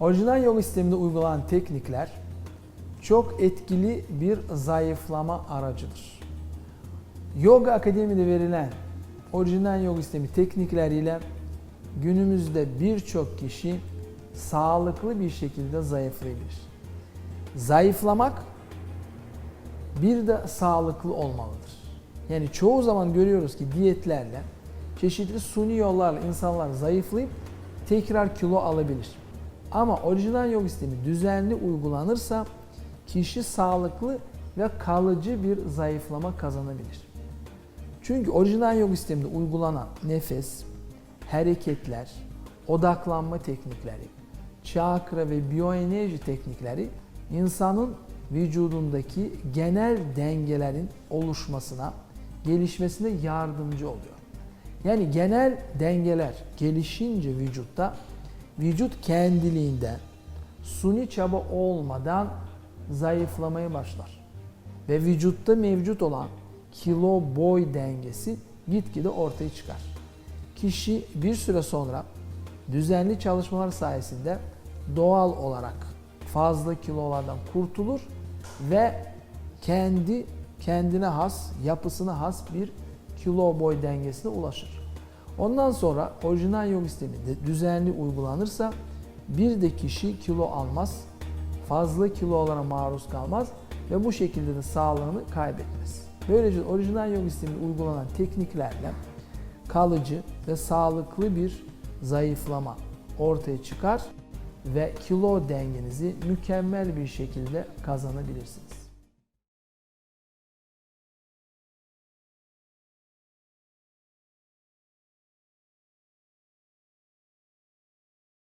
Orijinal yoga sisteminde uygulanan teknikler çok etkili bir zayıflama aracıdır. Yoga Akademi'de verilen orijinal yoga sistemi teknikleriyle günümüzde birçok kişi sağlıklı bir şekilde zayıflayabilir. Zayıflamak bir de sağlıklı olmalıdır. Yani çoğu zaman görüyoruz ki diyetlerle, çeşitli suni yollarla insanlar zayıflayıp tekrar kilo alabilir. Ama orijinal yoga sistemi düzenli uygulanırsa kişi sağlıklı ve kalıcı bir zayıflama kazanabilir. Çünkü orijinal yoga sisteminde uygulanan nefes, hareketler, odaklanma teknikleri, çakra ve biyoenerji teknikleri insanın vücudundaki genel dengelerin oluşmasına, gelişmesine yardımcı oluyor. Yani genel dengeler gelişince vücutta vücut kendiliğinden suni çaba olmadan zayıflamaya başlar. Ve vücutta mevcut olan kilo boy dengesi gitgide ortaya çıkar. Kişi bir süre sonra düzenli çalışmalar sayesinde doğal olarak fazla kilolardan kurtulur ve kendi kendine has, yapısına has bir kilo boy dengesine ulaşır. Ondan sonra orijinal yoga sistemi de düzenli uygulanırsa bir de kişi kilo almaz, fazla kilolara maruz kalmaz ve bu şekilde de sağlığını kaybetmez. Böylece orijinal yoga sisteminde uygulanan tekniklerle kalıcı ve sağlıklı bir zayıflama ortaya çıkar ve kilo dengenizi mükemmel bir şekilde kazanabilirsiniz.